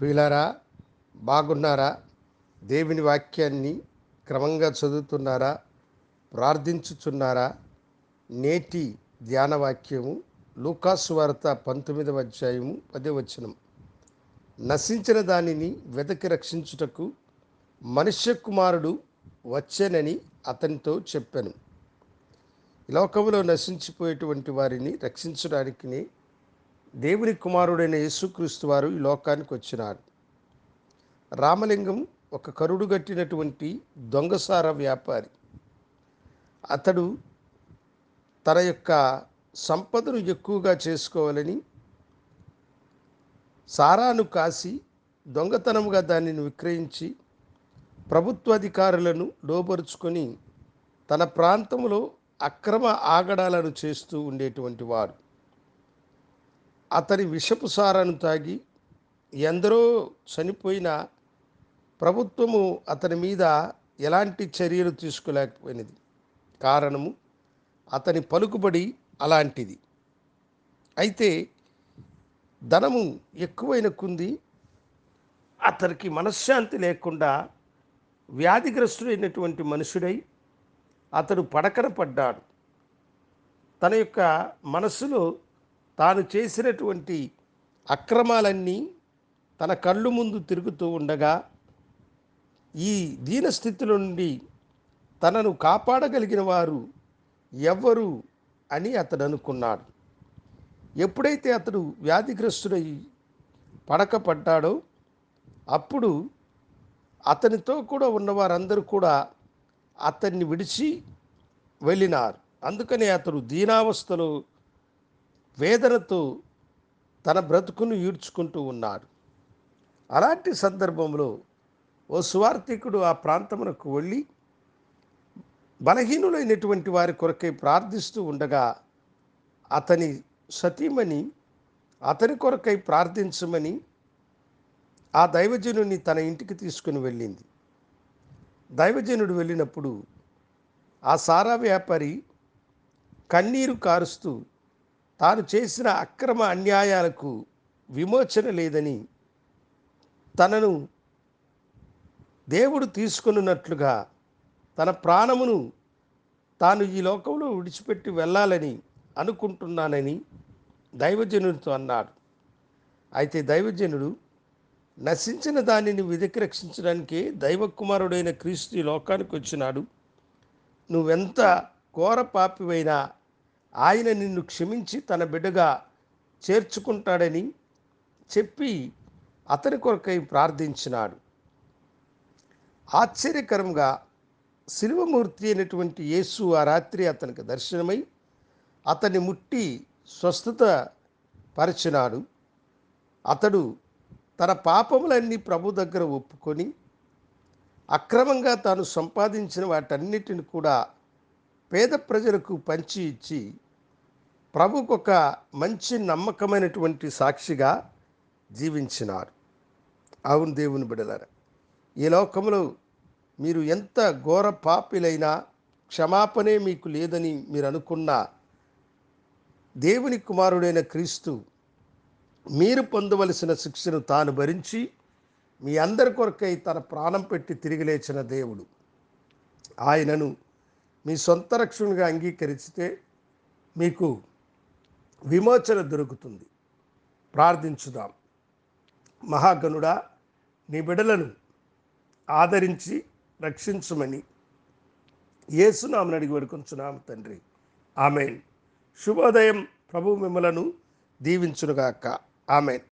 ప్రియులారా బాగున్నారా? దేవుని వాక్యాన్ని క్రమంగా చదువుతున్నారా? ప్రార్థించుచున్నారా? నేటి ధ్యాన వాక్యము లూకాసు వార్త పంతొమ్మిదవ అధ్యాయము పదే వచనం. నశించిన దానిని వెతకి రక్షించుటకు మనుష్య కుమారుడు వచ్చానని అతనితో చెప్పాను. ఈ లోకంలో నశించిపోయేటువంటి వారిని రక్షించడానికినే దేవుని కుమారుడైన యేసుక్రీస్తు వారు ఈ లోకానికి వచ్చినారు. రామలింగం ఒక కరుడుగట్టినటువంటి దొంగసార వ్యాపారి. అతడు తన యొక్క సంపదను ఎక్కువగా చేసుకోవాలని సారాను కాసి దొంగతనముగా దానిని విక్రయించి ప్రభుత్వ అధికారులను లోపరుచుకొని తన ప్రాంతంలో అక్రమ ఆగడాలను చేస్తూ ఉండేటువంటి వాడు. అతని విషపు సారాను తాగి ఎందరో చనిపోయిన ప్రభుత్వము అతని మీద ఎలాంటి చర్యలు తీసుకోలేకపోయినది. కారణము అతని పలుకుబడి అలాంటిది. అయితే ధనము ఎక్కువైన కుంది అతనికి మనశ్శాంతి లేకుండా వ్యాధిగ్రస్తుడైనటువంటి మనుషుడై అతడు పడకన పడ్డాడు. తన యొక్క మనస్సులో తాను చేసినటువంటి అక్రమాలన్నీ తన కళ్ళు ముందు తిరుగుతూ ఉండగా ఈ దీనస్థితి నుండి తనను కాపాడగలిగిన వారు ఎవ్వరు అని అతడు అనుకున్నాడు. ఎప్పుడైతే అతడు వ్యాధిగ్రస్తుడై పడక పడ్డాడో అప్పుడు అతనితో కూడా ఉన్నవారందరూ కూడా అతన్ని విడిచి వెళ్ళినారు. అందుకనే అతడు దీనావస్థలో వేదనతో తన బ్రతుకును ఈడ్చుకుంటూ ఉన్నాడు. అలాంటి సందర్భంలో ఓ సువార్థికుడు ఆ ప్రాంతమునకు వెళ్ళి బలహీనులైనటువంటి వారి కొరకై ప్రార్థిస్తూ ఉండగా అతని సతీమణి అతని కొరకై ప్రార్థించమని ఆ దైవజనుని తన ఇంటికి తీసుకుని వెళ్ళింది. దైవజనుడు వెళ్ళినప్పుడు ఆ సారా వ్యాపారి కన్నీరు కారుస్తూ తాను చేసిన అక్రమ అన్యాయాలకు విమోచన లేదని తనను దేవుడు తీసుకున్నట్లుగా తన ప్రాణమును తాను ఈ లోకంలో విడిచిపెట్టి వెళ్ళాలని అనుకుంటున్నానని దైవజనుడితో అన్నాడు. అయితే దైవజనుడు నశించిన దానిని వెతికి రక్షించడానికే దైవకుమారుడైన క్రీస్తు ఈ లోకానికి వచ్చినాడు. నువ్వెంత ఘోర పాపివైనా ఆయన నిన్ను క్షమించి తన బిడ్డగా చేర్చుకుంటాడని చెప్పి అతని కొరకై ప్రార్థించినాడు. ఆశ్చర్యకరంగా శిలువమూర్తి అయినటువంటి యేసు ఆ రాత్రి అతనికి దర్శనమై అతన్ని ముట్టి స్వస్థత పరిచినాడు. అతడు తన పాపములన్నీ ప్రభు దగ్గర ఒప్పుకొని అక్రమంగా తాను సంపాదించిన వాటన్నిటిని కూడా పేద ప్రజలకు పంచి ఇచ్చి ప్రభుకు ఒక మంచి నమ్మకమైనటువంటి సాక్షిగా జీవించినారు. అవును దేవుని బిడలారా ఈ లోకంలో మీరు ఎంత ఘోర పాపిలైనా క్షమాపణే మీకు లేదని మీరు అనుకున్న దేవుని కుమారుడైన క్రీస్తు మీరు పొందవలసిన శిక్షను తాను భరించి మీ అందరి కొరకై తన ప్రాణం పెట్టి తిరిగి లేచిన దేవుడు. ఆయనను మీ సొంత రక్షణగా అంగీకరిస్తే మీకు విమోచన దొరుకుతుంది. ప్రార్థించుదాం. మహాగణుడా నీ బిడలను ఆదరించి రక్షించమని ఏసునామని అడిగి వేడుకొంచున్నాం తండ్రి. ఆమెన్. శుభోదయం ప్రభు మిమ్మలను దీవించునుగాక. ఆమెన్.